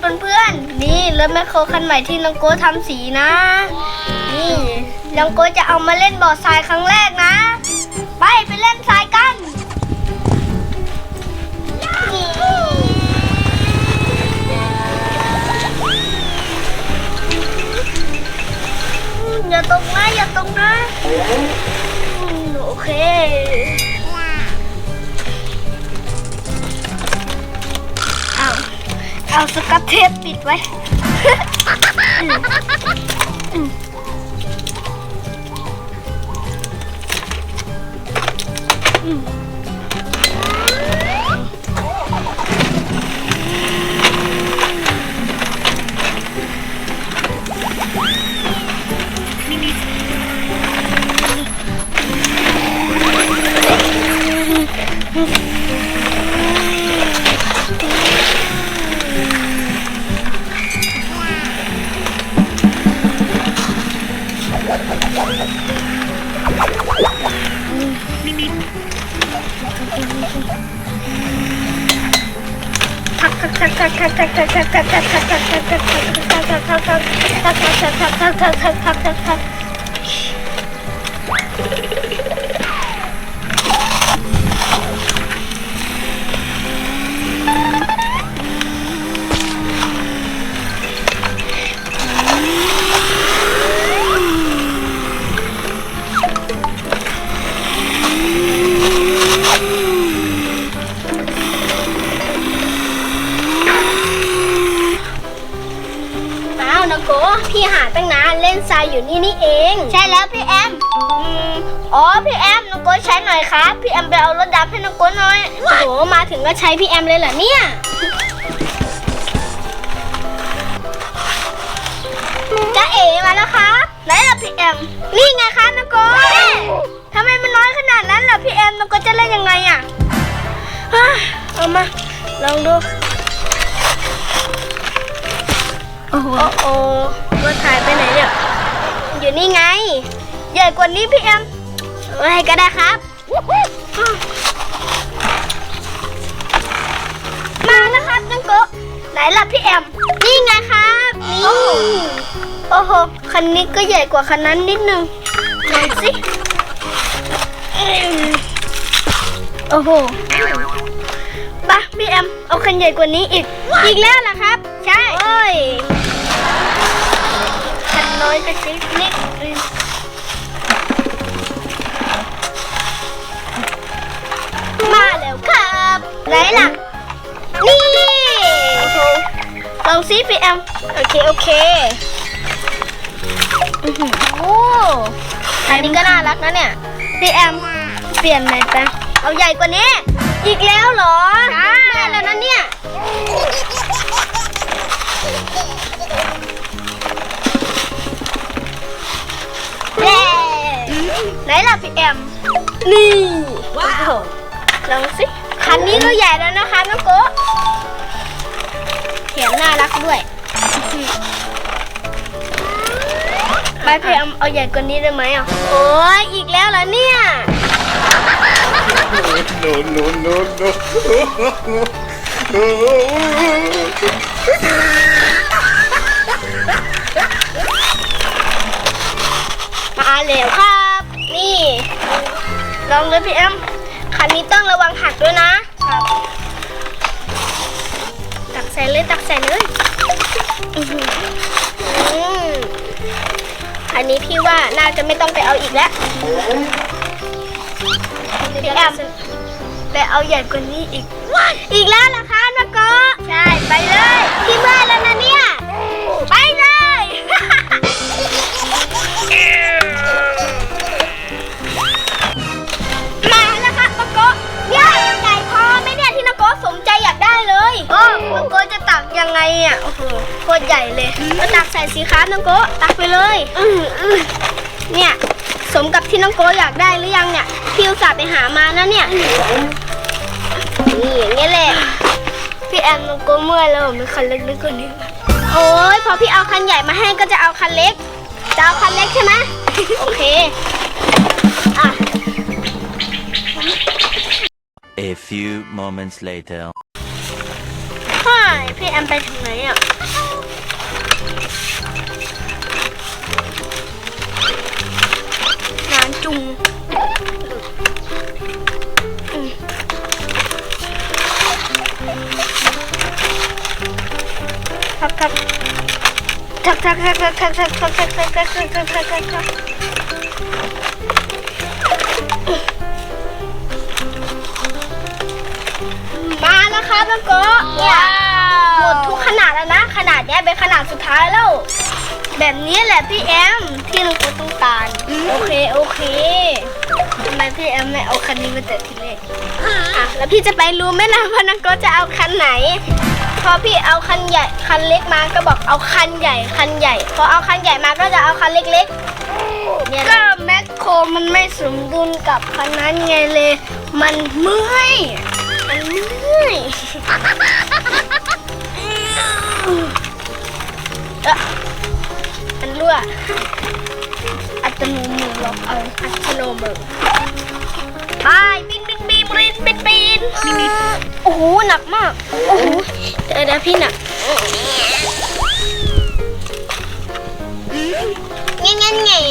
เพื่อนๆ นี่รถแมคโครคันใหม่ที่น้องโก้ทำสีนะ นี่น้องโก้จะเอามาเล่นบ่อทรายครั้งแรกนะ เอาสกับเทปปิดไว้ อ้า โกพี่หาตั้งนานเล่นทรายอยู่นี่นี่เอง ใช่แล้วพี่แอมอืมอ๋อพี่แอมน้องโกใช้หน่อยครับพี่แอมไปเอารถดำให้น้องโกหน่อยโอ้โหมาถึงก็ใช้พี่แอมเลยเหรอเนี่ยจ้าเอ๋มาแล้วครับไหนล่ะพี่แอมนี่ไงคะน้องโกทำไมมันน้อยขนาดนั้นล่ะพี่แอมน้องโกจะเล่นยังไงอะฮ่าเอามาลองดู ญ่กว่านี้พี่แอมไว้ก็ได้ครับ มาแล้วครับน้องโกะไหนล่ะพี่แอม นี่ไงครับนี่โอ้โห คันนี้ก็ใหญ่กว่าคันนั้นนิดนึงลองสิอืมโอ้โหไปะพี่แอม เอาคันใหญ่กว่านี้อีก อีกแล้วเหรอครับ ใช่ โอ้ยคันน้อยกระซิบนิดนึง ไหนล่ะ นี่ลองซิพี่แอม โอเค โอเคอือหือโอ้อันนี้ก็น่ารักนะเนี่ย พี่แอม เปลี่ยนหน่อยไปเอาใหญ่กว่านี้ อีกแล้วเหรอใช่แล้วนะเนี่ยไหนล่ะพี่แอม นี่ ว้าว ลองสิ คันนี้ก็ใหญ่แล้วนะคะน้องโกะเขียนน่ารักด้วยไปพี่แอมเอาใหญ่กว่านี้ได้ไหมอะ โอ้ยอีกแล้วเหรอเนี่ย no, no, no, no. มาแล้วครับ นี่ ลองเลยพี่แอม คันนี้ต้องระวังหักด้วยนะตักใส่เลยตักใส่เลยอื้อหืออืมอันนี้พี่ว่าน่าจะไม่ต้องไปเอาอีกแล้วพี่แอมไปเอาใหญ่กว่านี้อีก อีกแล้วเหรอคะนักก็ใช่ ไปเลย พี่เมื่อ ยังไงอะโอ้โหโคตรใหญ่เลยก็ตักใส่สีครับนักโกตักไปเลยอืออือเนี่ย สมกับที่น้องโกอยากได้หรือยังเนี่ยพี่อุตส่าห์ไปหามานะเนี่ยนี่อย่างเงี้ยแหละพี่แอมน้องโกเมื่อยแล้วมีคันเล็กๆกว่านี้โอ้ยพอพี่เอาคันใหญ่มาให้ก็จะเอาคันเล็กจะเอาคันเล็กใช่ไหมโอเคอะ A few moments later. ใช่พี่แอมไปถึงไหนอะนานจุงอืมครับครับทักทักทักทักทักทักทักทักทักทักทักทักทักทักทักมาแล้วครับน้องโกะเนี่ย หมดทุกขนาดแล้วนะ ขนาดเนี้ยเป็นขนาดสุดท้ายแล้ว แบบนี้แหละพี่แอมที่น้องโกะต้องการโอเคโอเคทำไมพี่แอมไม่เอาคันนี้มาแต่ทีแรกอะแล้วพี่จะไปรู้ไหมนะว่าน้องโกะจะเอาคันไหน พอพี่เอาคันใหญ่คันเล็กมาก็บอกเอาคันใหญ่คันใหญ่ พอเอาคันใหญ่มาก็จะเอาคันเล็กๆเนี่ยก็แมคโครมันไม่สมดุลกับคันนั้นไงเลย มันเมื่อยมันเมื่อย อัตโนมือล็อกเอาอัตโนมือบายบินบินบินบินบินบินบินโอ้โหหนักมาก โอ้โหเดี๋ยวพี่หนักเงี้ยเงี้ยเงี้ย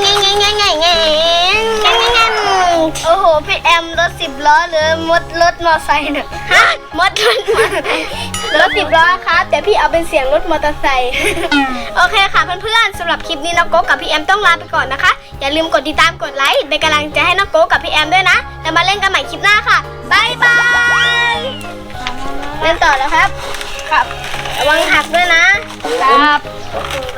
เงี้ยเงี้ยง่ายงี้ย อ้โห พี่แอมรถสิบล้อหรือมดรถมอไซค์เนี่ยฮะมดรถมอไซค์รถสิบล้อครับแต่พี่เอาเป็นเสียงรถมอเตอร์ไซค์โอเคค่ะเพื่อนๆสำหรับคลิปนี้น้องโก๊กกับพี่แอมต้องลาไปก่อนนะคะ อย่าลืมกดติดตามกดไลค์เป็นกำลังใจให้น้องโก๊กกับพี่แอมด้วยนะแล้วมาเล่นกันใหม่คลิปหน้าค่ะบายบายเล่นต่อแล้วครับ ครับระวังหักด้วยนะครับ